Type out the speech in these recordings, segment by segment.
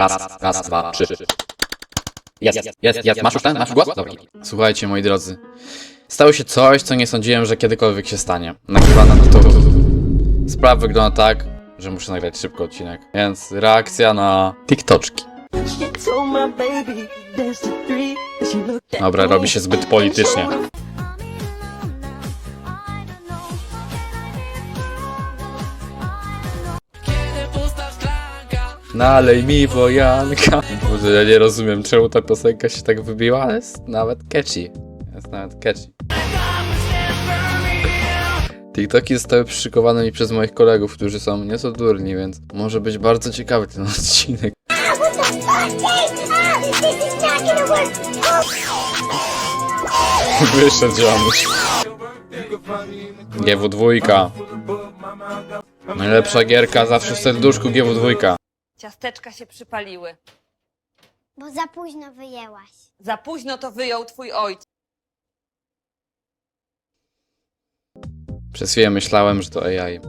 Raz, raz, dwa, trzy. Jest, jest, jest. Masz już ten? Masz już głos? Dobra. Słuchajcie, moi drodzy. Stało się coś, co nie sądziłem, że kiedykolwiek się stanie. Nagrywana na to. Sprawa wygląda tak, że muszę nagrać szybko odcinek. Więc reakcja na TikToczki. Dobra, robi się zbyt politycznie. Nalej mi wojanka. Ja nie rozumiem, czemu ta piosenka się tak wybiła, ale jest nawet catchy. Jest nawet catchy. TikToki zostały przyszykowane mi przez moich kolegów, którzy są nieco durni, więc może być bardzo ciekawy ten odcinek. Wyszedł ziomuś. GW2. Najlepsza gierka zawsze w serduszku GW2. Ciasteczka się przypaliły. Bo za późno wyjęłaś. Za późno to wyjął twój ojciec. Przez chwilę myślałem, że to AI.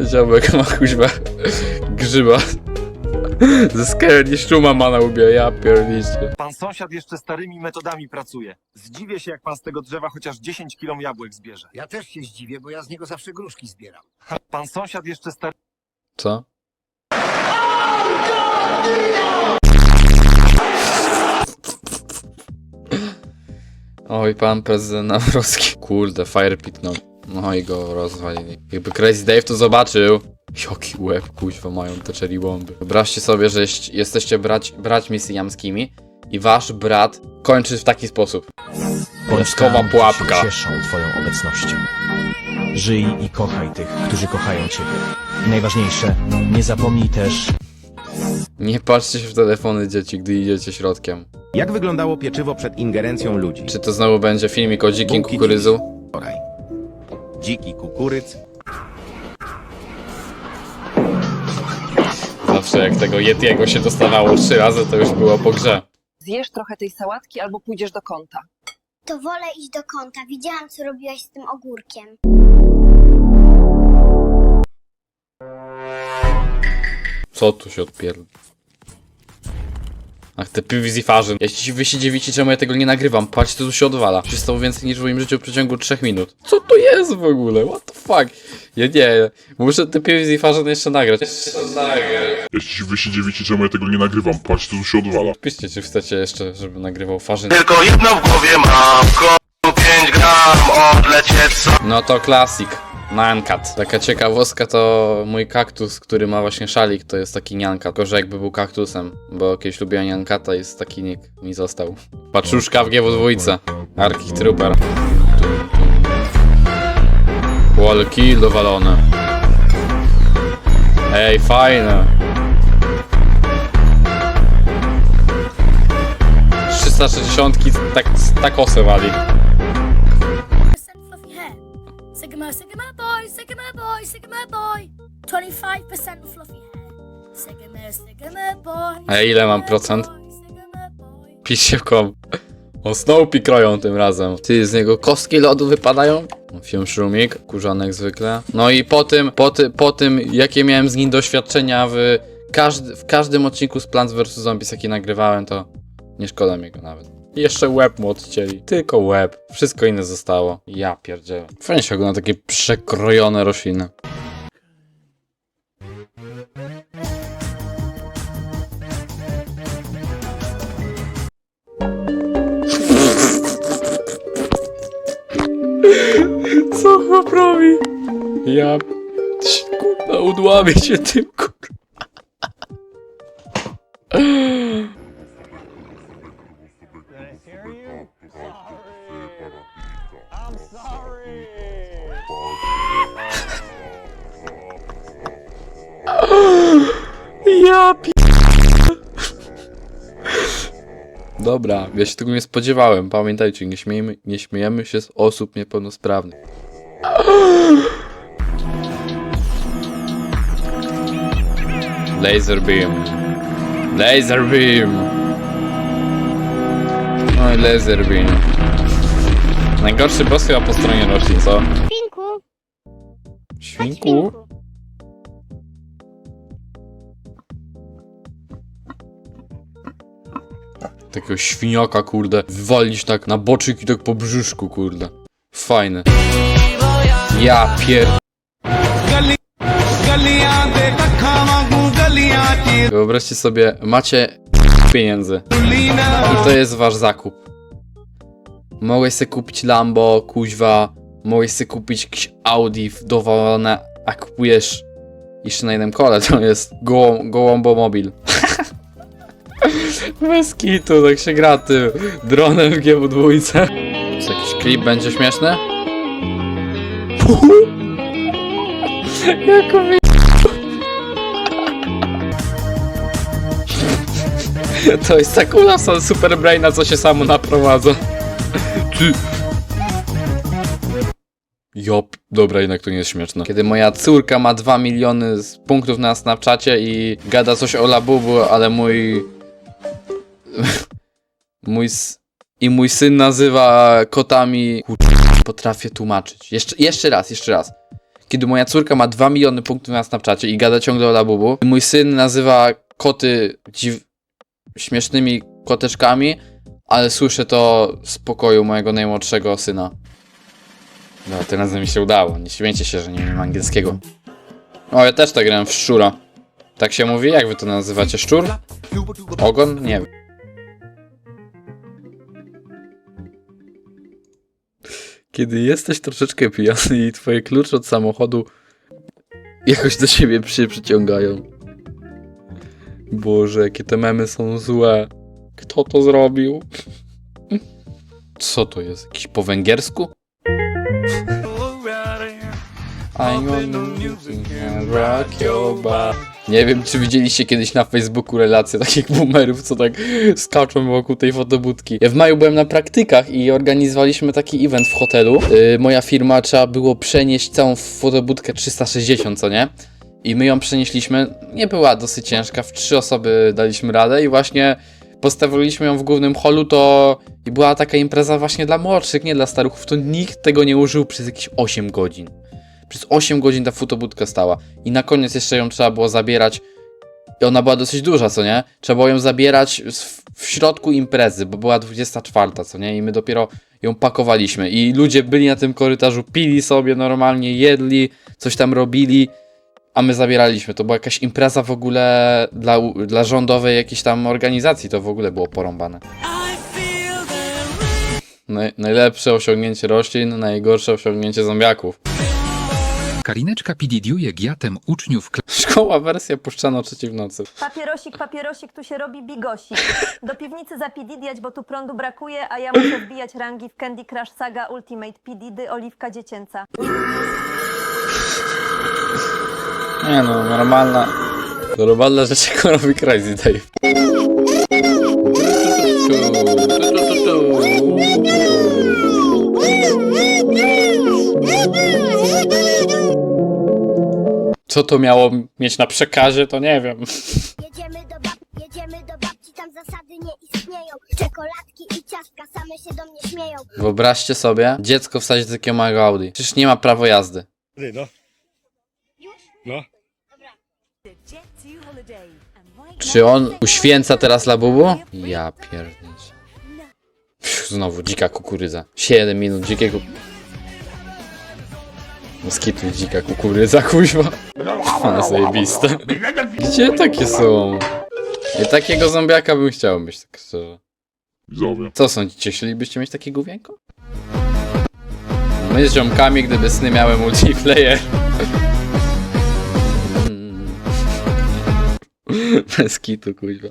Ziomek ma kuźwa grzyba. Ze Scary Szuma ma na łbie, ja pierniczę. Pan sąsiad jeszcze starymi metodami pracuje. Zdziwię się, jak pan z tego drzewa chociaż 10 kilo jabłek zbierze. Ja też się zdziwię, bo ja z niego zawsze gruszki zbieram. Pan sąsiad jeszcze stary... Co? Oj, pan prezydent Nawrocki. Kurde, fire pitnął. No i go rozwalili. Jakby Crazy Dave to zobaczył. Jaki łeb, kuźwa, mają te cherry bomby. Wyobraźcie sobie, że jesteście brać, braćmi syjamskimi i wasz brat kończy w taki sposób. Polskowa pułapka. się cieszą Twoją obecnością. Żyj i kochaj tych, którzy kochają Ciebie. I najważniejsze, nie zapomnij też Nie patrzcie się w telefony dzieci, gdy idziecie środkiem. Jak wyglądało pieczywo przed ingerencją ludzi? Czy to znowu będzie filmik o dzikim Bułki kukurydzu? Dziki kukuryc, Zawsze jak tego Yetiego się dostawało trzy razy, to już było po grze. Zjesz trochę tej sałatki albo pójdziesz do kąta. To wolę iść do kąta. Widziałam, co robiłaś z tym ogórkiem. Co tu się odpierdla? Ach, te PVZ farzyn. Jeśli wy się dziwicie, czemu ja tego nie nagrywam, patrzcie, to tu się odwala. Się stało więcej niż w moim życiu w przeciągu 3 minut. Co to jest w ogóle? What the fuck? Ja nie, muszę te PVZ farzyn jeszcze nagrać. Jeszcze nagrać. Jeśli wy się dziwicie, czemu ja tego nie nagrywam, patrzcie, to tu się odwala. Piszcie, czy chcecie jeszcze, żeby nagrywał farzyn. Tylko jedno w głowie mam, w końcu 5 gram, odlecieć co No to klasik. Nankat. Taka ciekawostka to mój kaktus, który ma właśnie szalik, to jest taki niankat. Tylko, że jakby był kaktusem, bo kiedyś lubiłem niankata i taki nick mi został. Paczuszka w GW2. Arki Trooper. Walki dowalone. Ej, fajne. 360 tak, tak osę wali. 25% fluffy hair. Boy. A ile mam procent? Piszcie w kom. O Snoopy kroją tym razem. Ty, z niego kostki lodu wypadają? Film szumik, kurzony jak zwykle. No i po tym, po, ty, po tym, jakie miałem z nim doświadczenia w, każdy, w każdym odcinku z Plants vs. Zombies, jaki nagrywałem, to nie szkoda mi go nawet. Jeszcze łeb mu odcięli. Tylko łeb. Wszystko inne zostało. Ja pierdzielę. Fajnie się ogląda takie przekrojone rośliny. Robi? Ja... Kurwa, udławię się tym. Ja pi... Dobra, ja się tego nie spodziewałem. Pamiętajcie, nie, śmiejmy, nie śmiejemy się z osób niepełnosprawnych. Laser beam. Laser beam. No Oj, laser beam. Najgorszy boss chyba po stronie roślin, co? Pinku, chodź Świnku? Takiego świniaka, kurde. Wywalić tak na boczyk i tak po brzuszku, kurde. Fajne. Ja pier... Wyobraźcie sobie, macie pieniędzy i to jest wasz zakup. Mogłeś sobie kupić Lambo, kuźwa, mogłeś sobie kupić jakieś Audi dowolone, a kupujesz jeszcze na jednym kole, to jest gołą, gołąbo mobil. Bez kitu, tak się gra tym dronem w GW2. Czy jakiś klip będzie śmieszny? Jako wy... To jest ta kula są super braina, co się samo naprowadza. Ty. Jop, dobra, jednak to nie jest śmieszne. Kiedy moja córka ma 2 miliony z punktów na Snapchacie i gada coś o Labubu, ale mój... mój... s- I mój syn nazywa kotami... Kur- Potrafię tłumaczyć. Jeszcze, jeszcze raz, jeszcze raz. Kiedy moja córka ma 2 miliony punktów na Snapchacie i gada ciągle o Labubu, mój syn nazywa koty dziw... śmiesznymi koteczkami, ale słyszę to z pokoju mojego najmłodszego syna. No, tym razem mi się udało. Nie śmiejcie się, że nie wiem angielskiego. O, ja też tak grałem w szczura. Tak się mówi? Jak wy to nazywacie? Szczur? Ogon? Nie wiem. Kiedy jesteś troszeczkę pijany i twoje klucze od samochodu jakoś do siebie się przyciągają. Boże, jakie te memy są złe. Kto to zrobił? Co to jest? Jakiś po węgiersku? I'm on the music and rock your body. Nie wiem, czy widzieliście kiedyś na Facebooku relacje takich boomerów, co tak skaczą wokół tej fotobudki. Ja w maju byłem na praktykach i organizowaliśmy taki event w hotelu. Yy, moja firma trzeba było przenieść całą fotobudkę 360, co nie? I my ją przenieśliśmy. Nie była dosyć ciężka, w trzy osoby daliśmy radę i właśnie postawiliśmy ją w głównym holu, to i była taka impreza właśnie dla młodszych, nie dla staruchów. To nikt tego nie użył przez jakieś 8 godzin. Przez 8 godzin ta fotobudka stała. I na koniec jeszcze ją trzeba było zabierać. I ona była dosyć duża, co nie? Trzeba było ją zabierać w- środku imprezy, bo była 24, co nie? I my dopiero ją pakowaliśmy. I ludzie byli na tym korytarzu, pili sobie normalnie, jedli, coś tam robili, a my zabieraliśmy. To była jakaś impreza w ogóle dla, dla rządowej jakiejś tam organizacji. To w ogóle było porąbane. Naj, najlepsze osiągnięcie roślin, najgorsze osiągnięcie zombiaków. Karineczka pididiuje giatem uczniów Szkoła wersja puszczana o trzeciej w nocy. Papierosik, papierosik, tu się robi bigosik. Do piwnicy zapididiać, bo tu prądu brakuje, a ja muszę wbijać rangi w Candy Crush Saga Ultimate Pididy, oliwka dziecięca. Nie no, normalna. Normalna rzecz, jaką robi Crazy Dave. Co to miało mieć na przekazie, to nie wiem. Jedziemy do, bab... Jedziemy do babci, tam zasady nie istnieją. Czekoladki i ciastka same się do mnie śmieją. Wyobraźcie sobie, dziecko wsadzić do takiego małego Audi. Przecież nie ma prawo jazdy. No. No. Czy on uświęca teraz Labubu? Ja pierdolę. Znowu dzika kukurydza. 7 minut dzikiego... Moskitu dzika kukurydza, kuźwa. Ale zajebiste. Gdzie takie są? I takiego zombiaka bym chciał mieć, tak szczerze. Widzowie. Co sądzicie? Chcielibyście mieć takie główienko? My z ziomkami, gdyby sny miały multiplayer. Bez kitu, kuźwa.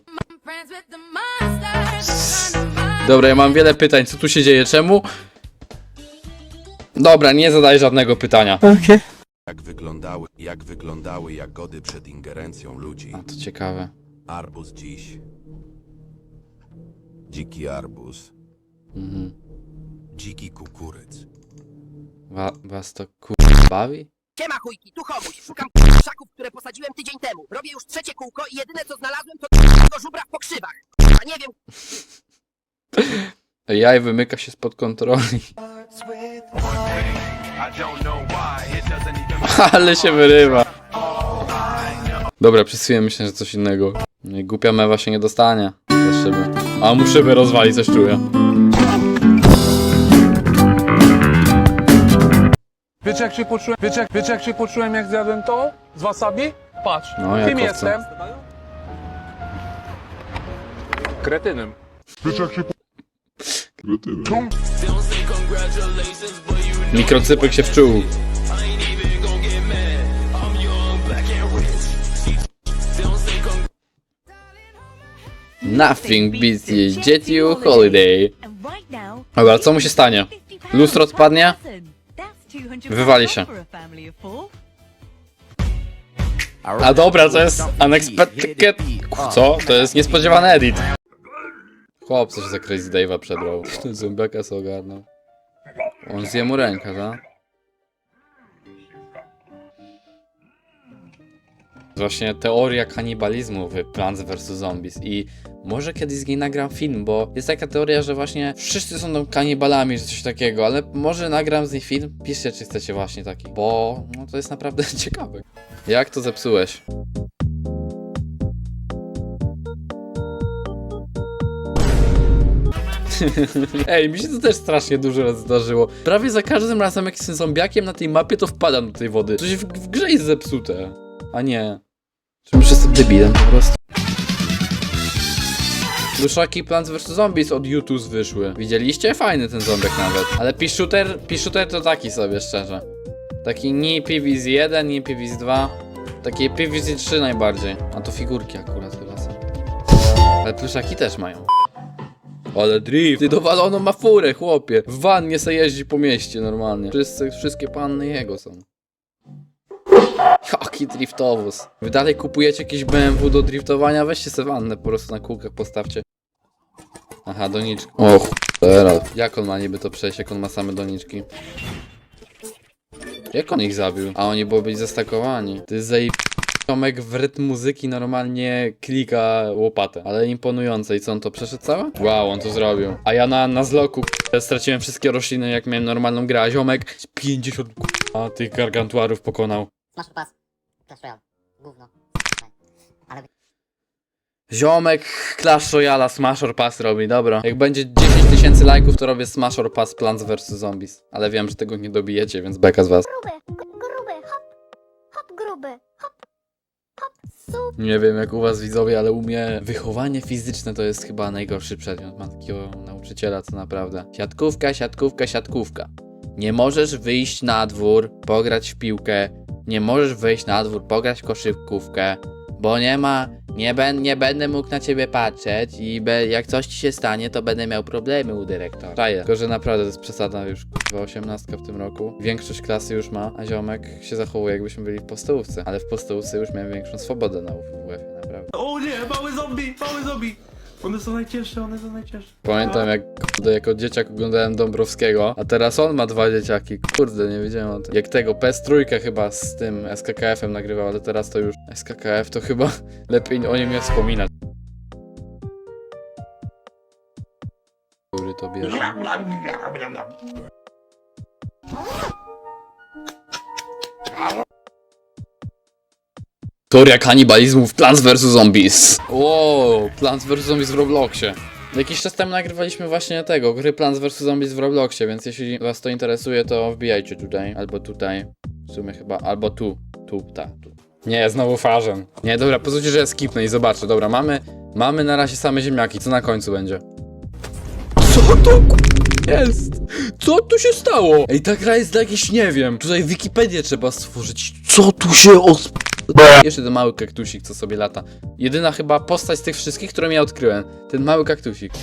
Dobra, ja mam wiele pytań. Co tu się dzieje? Czemu? Dobra, nie zadaj żadnego pytania. Jak wyglądały, jak wyglądały jagody przed ingerencją ludzi? A to ciekawe. Arbuz dziś. Dziki arbuz. Mhm. Dziki kukuryc. Wa was to kur... bawi? Siema chujki, tu chomuś. Szukam krzaków, które posadziłem tydzień temu. Robię już trzecie kółko i jedyne co znalazłem to tego żubra w pokrzywach. A nie wiem, AI wymyka się spod kontroli. Ale się wyrywa. Dobra, przez chwilę myślę, że coś innego. Głupia mewa się nie dostanie. Szyby. A mu szyby rozwali, coś czuję. Wiecie jak się poczułem? Wiecie, jak- wiecie jak się poczułem jak zjadłem to? Z wasabi? Patrz, No, jak kim owca. jestem? Kretynem. Wiecie jak się po... Kretyny. Mikrocypek się wczuł. Nothing beats a Jet You Holiday. Dobra, co mu się stanie? Lustro odpadnie? Wywali się. A dobra, to jest unexpected... Co? To jest niespodziewany edit. Chłop coś za Crazy Dave'a przebrał. Ten zombiaka sobie ogarnął. On zje mu rękę, tak? Właśnie teoria kanibalizmu w Plants vs Zombies i może kiedyś z niej nagram film, bo jest taka teoria, że właśnie wszyscy są tam kanibalami, czy coś takiego, ale może nagram z niej film? Piszcie, czy chcecie właśnie taki, bo no, to jest naprawdę ciekawe. Jak to zepsułeś? Ej, mi się to też strasznie dużo razy zdarzyło. Prawie za każdym razem, jak jestem zombiakiem na tej mapie, to wpadam do tej wody. Coś w, w grze jest zepsute, a nie. Czy już jestem debilem po prostu? Pluszaki Plants vs Zombies od YouTube wyszły. Widzieliście? Fajny ten zombiak nawet. Ale Pishuter, Pishuter to taki sobie, szczerze. Taki nie PVZ 1, nie PVZ 2. Takie PVZ 3 najbardziej. A to figurki akurat chyba są. Ale pluszaki też mają. Ale drift, ty dowalono ma furę, chłopie. W wannie se jeździ po mieście normalnie. Wszyscy, wszystkie panny jego są. Jaki driftowóz. Wy dalej kupujecie jakieś BMW do driftowania? Weźcie se wannę po prostu na kółkach postawcie. Aha, doniczki. Och, teraz. Jak on ma niby to przejść, jak on ma same doniczki? Jak on ich zabił? A oni były być zastakowani. Ty zajeb... Tomek w rytm muzyki normalnie klika łopatę, ale imponujące. I co, on to przeszedł całe? Wow, on to zrobił. A ja na, na zloku straciłem wszystkie rośliny, jak miałem normalną grę, a ziomek z 50 k***a, tych gargantuarów pokonał. Masz pas. Clash Royale. Gówno. Ziomek Clash Royale Smash or Pass robi, dobra. Jak będzie 10 tysięcy lajków, to robię Smash or Pass Plants vs Zombies. Ale wiem, że tego nie dobijecie, więc beka z was. Gruby, g- gruby, hop, hop, gruby, super. Nie wiem jak u was widzowie, ale u mnie wychowanie fizyczne to jest chyba najgorszy przedmiot. Mam takiego nauczyciela, co naprawdę. Siatkówka, siatkówka, siatkówka. Nie możesz wyjść na dwór, pograć w piłkę. Nie możesz wyjść na dwór, pograć w koszykówkę. Bo nie ma, nie, ben, nie będę mógł na ciebie patrzeć i be, jak coś ci się stanie, to będę miał problemy u dyrektora. Czaję. Tylko, że naprawdę to jest przesada już, chyba 18 w tym roku. Większość klasy już ma, a ziomek się zachowuje jakbyśmy byli w podstałówce. Ale w podstałówce już miałem większą swobodę na WF, naprawdę. O nie, mały zombie, mały zombie. One są najcięższe, one są najcięższe. Pamiętam jak kurde, jako dzieciak oglądałem Dąbrowskiego, a teraz on ma dwa dzieciaki. Kurde, nie wiedziałem o tym. Jak tego PS trójkę chyba z tym SKKF-em nagrywał, ale teraz to już SKKF to chyba lepiej o nim nie wspominać. Który to bierze? Teoria kanibalizmu w Plants vs Zombies. Wow, Plants vs Zombies w Robloxie. Jakiś czas temu nagrywaliśmy właśnie tego, gry Plants vs Zombies w Robloxie, więc jeśli was to interesuje, to wbijajcie tutaj, albo tutaj. W sumie chyba, albo tu. Tu, tak, tu. Nie, znowu farzem. Nie, dobra, pozwólcie, że ja skipnę i zobaczę. Dobra, mamy, mamy na razie same ziemniaki. Co na końcu będzie? Co to jest? Co tu się stało? Ej, ta gra jest jakieś, nie wiem. Tutaj Wikipedię trzeba stworzyć. Co tu się os... Jeszcze ten mały kaktusik, co sobie lata. Jedyna chyba postać z tych wszystkich, którą ja odkryłem. Ten mały kaktusik.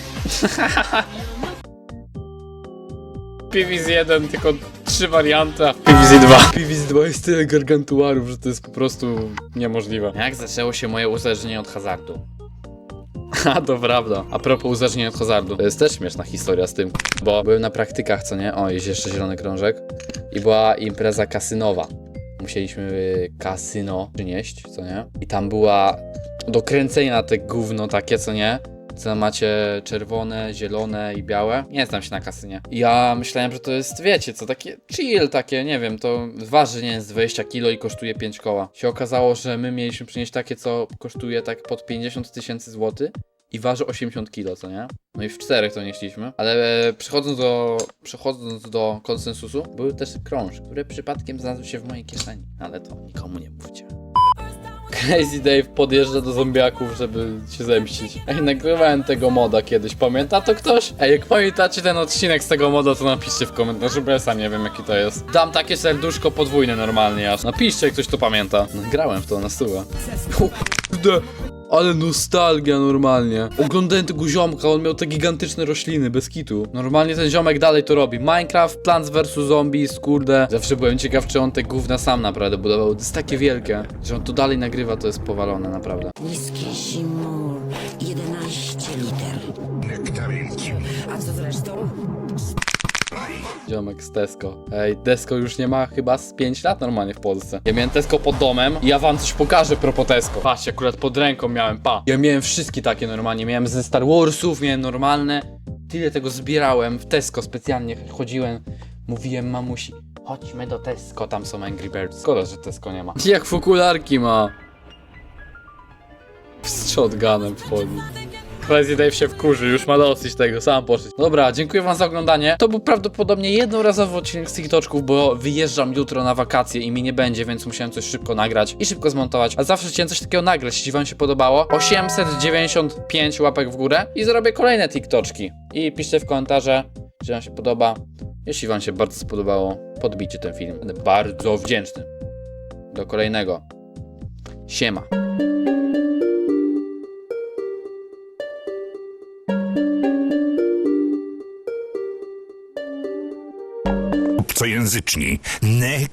PVZ 1, tylko trzy warianty, a PVZ 2. PVZ 2 jest tyle gargantuarów, że to jest po prostu niemożliwe. Jak zaczęło się moje uzależnienie od hazardu? A, to prawda. A propos uzależnienia od hazardu. To jest też śmieszna historia z tym, bo byłem na praktykach, co nie? O, jest jeszcze zielony krążek. I była impreza kasynowa. Musieliśmy y, kasyno przynieść, co nie? I tam była do kręcenia te gówno takie, co nie? Co macie czerwone, zielone i białe. Nie znam się na kasynie. Ja myślałem, że to jest, wiecie, co takie chill, takie, nie wiem, to waży, nie jest 20 kilo i kosztuje 5 koła. Się okazało, że my mieliśmy przynieść takie, co kosztuje tak pod 50 tysięcy złotych. I waży 80 kg, co nie? No i w czterech to nieśliśmy, ale e, przechodząc do, przechodząc do konsensusu, były też krążki, które przypadkiem znalazły się w mojej kieszeni, ale to nikomu nie mówcie. Crazy Dave podjeżdża do zombiaków, żeby się zemścić. Ej, nagrywałem tego moda kiedyś, pamięta to ktoś? Ej, jak pamiętacie ten odcinek z tego moda, to napiszcie w komentarzu, bo ja sam nie wiem jaki to jest. Dam takie serduszko podwójne normalnie aż. Napiszcie, jak ktoś to pamięta. Nagrałem w to na stówę. Kurde, ale nostalgia normalnie. Oglądałem tego ziomka, on miał te gigantyczne rośliny, bez kitu. Normalnie ten ziomek dalej to robi. Minecraft, Plants vs Zombies, kurde. Zawsze byłem ciekaw, czy on te gówna sam naprawdę budował. To jest takie wielkie, że on to dalej nagrywa, to jest powalone naprawdę. Whisky Simul 11 liter. Nektarynki. A co zresztą? Ziomek z Tesco. Ej, Tesco już nie ma chyba z 5 lat normalnie w Polsce. Ja miałem Tesco pod domem i ja wam coś pokażę propos Tesco. Patrzcie, akurat pod ręką miałem, pa. Ja miałem wszystkie takie normalnie. Miałem ze Star Warsów, miałem normalne. Tyle tego zbierałem. W Tesco specjalnie chodziłem. Mówiłem mamusi, chodźmy do Tesco, tam są Angry Birds. Szkoda, że Tesco nie ma. Jak fukularki ma. Z shotgunem wchodzi. Crazy Dave się wkurzy, już ma dosyć tego, sam poszedł. Dobra, dziękuję wam za oglądanie. To był prawdopodobnie jednorazowy odcinek z TikToczków, bo wyjeżdżam jutro na wakacje i mi nie będzie, więc musiałem coś szybko nagrać i szybko zmontować. A zawsze chciałem coś takiego nagrać, jeśli wam się podobało. 895 łapek w górę i zrobię kolejne TikToczki. I piszcie w komentarze, czy wam się podoba. Jeśli wam się bardzo spodobało, podbijcie ten film. Będę bardzo wdzięczny. Do kolejnego. Siema. obcojęzyczni. Nektarynki.